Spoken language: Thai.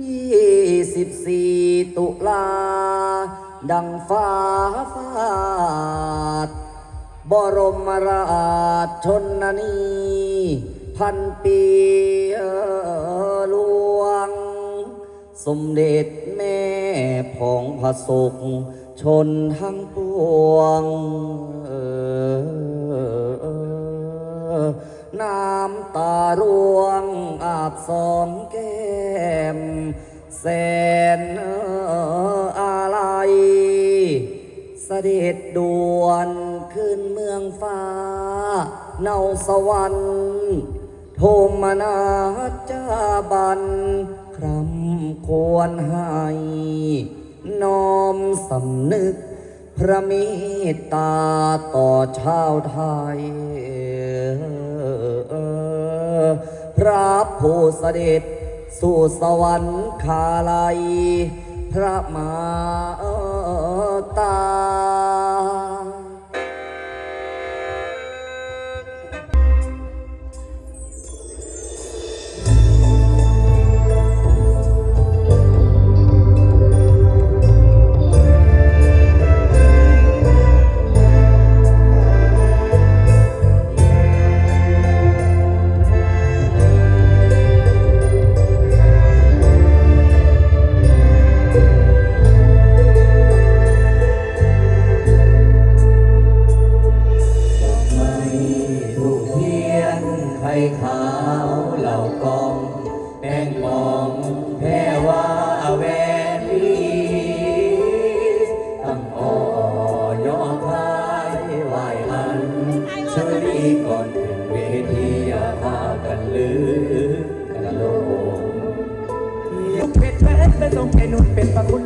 ยี่สิบสี่ตุลา ดังฟ้าฟาด บรมราชชนนี พันปีหลวง สมเด็จแม่ของพระสุข ชนทั้งปวงน้ำ ตาร่วงอาบสองแก้มแสนอะไรเสด็จด่วนขึ้นเมืองฟ้า เนาสวรรค์โทมนาจาบัน ครำควรให้น้อมสำนึก พระมตตาต่อชาวไทย ระผู้เสด็จ สู่สวรรคาลัย พระมาตา ลงยุ